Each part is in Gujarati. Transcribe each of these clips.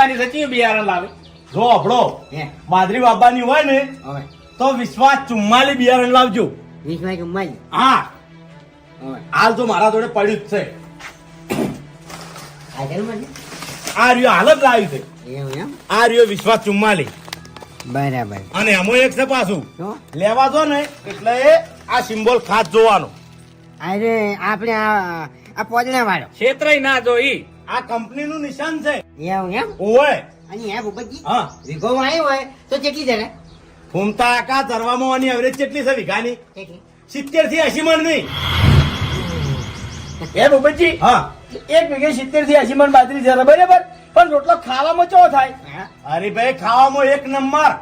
બાબાની સચી બિયારણ લાવે. જો આપણો માદરી બાબાની હોય ને તો વિશ્વાસ ચુમ્માલી બિયારણ લાવજો. વિશ્વાસ ચુમ્માલી? હા. હાલ તો મારા જોડે પડ્યું જ છે. આ રહ્યો હાલ જ લાવ્યું છે. એમ? આ રહ્યો વિશ્વાસ ચુમ્માલી. બરાબર. અને એમાં એક છે પાછું. લેવા જો ને એટલે આ સિમ્બોલ ખાસ જોવાનો. અરે આપણે આ આ પોદણા વાળો ક્ષેત્રય ના જોઈ આ કંપનીનું નિશાન છે. એમ ઓવે અને હે ભૂપતજી હા. વિગોમાં આવ્યો હોય તો કેટલી જરા ફૂમતા આકા ધરવામાં આની એવરેજ કેટલી છે વિઘાની? સિત્તેરથી એસી મણ નહીં એ ભૂપતજી? હા. એક વીઘે સિત્તેરથી એસી મણ બાજરી છે બરાબર? પણ રોટલો ખાવામાં ચો થાય? હા. અરે ભાઈ ખાવામાં એક નંબર.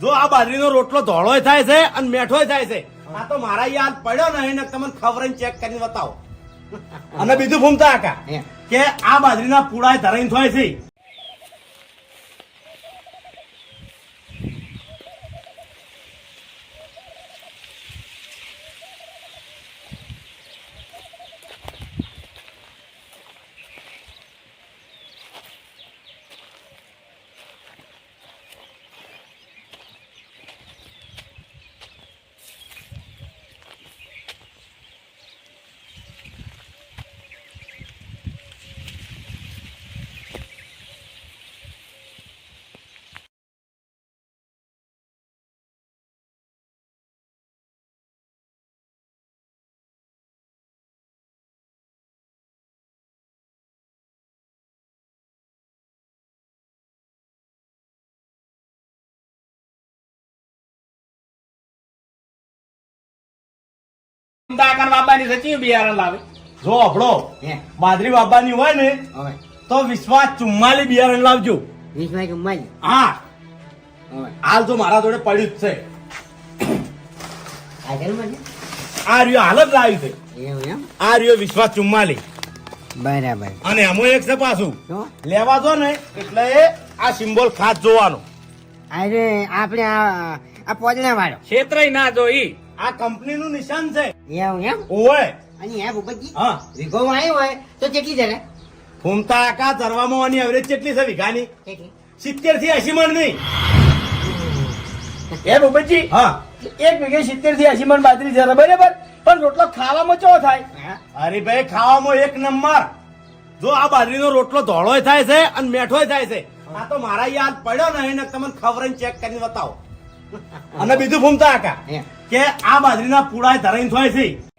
જો આ બાજરીનો રોટલો ધોળોય થાય છે અને મેઠોય થાય છે. આ તો મારા યાદ પડ્યો ને તમને ખબર ચેક કરીને બતાવો. અને બીજું ફૂમતા આકા હે કે આ બાજરીના પૂળાય ધરાઈને થાય છે. દાકણ બાબાની સચી બિયારણ લાવે. જો આપણો હે. બાબાની હોય ને તો વિશ્વાસ ચુમ્માલી બિયારણ લાવજો. વિશ્વાસ ચુમ્માલી? હા. હાલ તો મારા જોડે પડ્યું જ છે. આ રહ્યો હાલ જ લાવ્યું છે. એમ? આ રહ્યો વિશ્વાસ ચુમ્માલી. બરાબર. અને અમો એક છે પાછું. લેવા જો ને એટલે આ સિમ્બોલ ખાસ જોવાનો. અરે આપણે આ પોદણા વાળો ક્ષેત્રય ના જોઈ આ કંપનીનું નિશાન છે. એવું એમ? ઓવે અને હે ભૂપતજી? હા. વિગોમાં આવ્યો હોય તો કેટલી જરા ફૂમતા આકા તરવામાં આની એવરેજ કેટલી છે વિઘાની? સિત્તેરથી એસી મણ નહીં. એ ભૂપતજી? હા. એક વીઘે સિત્તેરથી એસી મણ બાજરી જરા બરાબર? પણ રોટલો ખાવામાં ચો થાય? અરે ભાઈ ખાવામાં એક નંબર. જો આ બાજરીનો રોટલો ધોળોય થાય છે અને મેઠોય થાય છે. આ તો મારા યાદ પડ્યો ને એને તમને ખબર ચેક કરીને બતાવો. અને બીજું ફૂમતા આકા. કે આ બાજરીના પૂળાય ધરાઈને થાય છે.